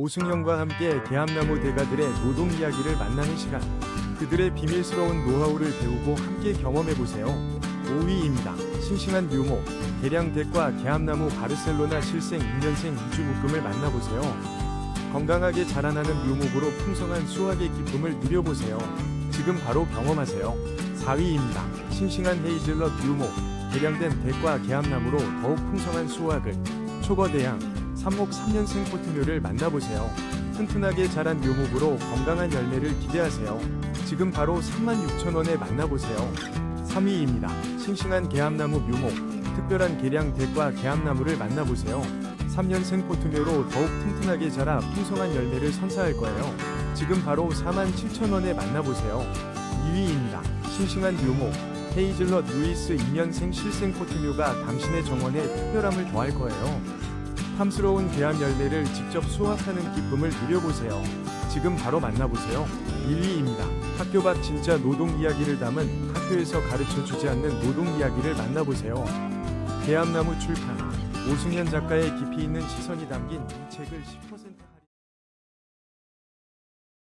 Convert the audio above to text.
오승현과 함께 계암나무 대가들의 노동 이야기를 만나는 시간. 그들의 비밀스러운 노하우를 배우고 함께 경험해보세요. 5위입니다. 싱싱한 묘목, 계량댁과 계암나무 바르셀로나 실생 2년생 이주 묶음을 만나보세요. 건강하게 자라나는 묘목으로 풍성한 수확의 기쁨을 누려보세요. 지금 바로 경험하세요. 4위입니다. 싱싱한 헤이즐넛 묘목, 계량된 대과 계암나무로 더욱 풍성한 수확을 초거대양, 삽목 3년생 포트묘를 만나보세요. 튼튼하게 자란 묘목으로 건강한 열매를 기대하세요. 지금 바로 36,000원에 만나보세요. 3위입니다. 싱싱한 계암나무 묘목, 특별한 계량 대과 계암나무를 만나보세요. 3년생 포트묘로 더욱 튼튼하게 자라 풍성한 열매를 선사할 거예요. 지금 바로 47,000원에 만나보세요. 2위입니다. 싱싱한 묘목, 헤이즐넛 루이스 2년생 실생 포트묘가 당신의 정원에 특별함을 더할 거예요. 탐스러운 계암 열매를 직접 수확하는 기쁨을 누려보세요. 지금 바로 만나보세요. 1위입니다. 학교 밖 진짜 노동 이야기를 담은 학교에서 가르쳐 주지 않는 노동 이야기를 만나보세요. 계암나무 출판 오승현 작가의 깊이 있는 시선이 담긴 이 책을 10%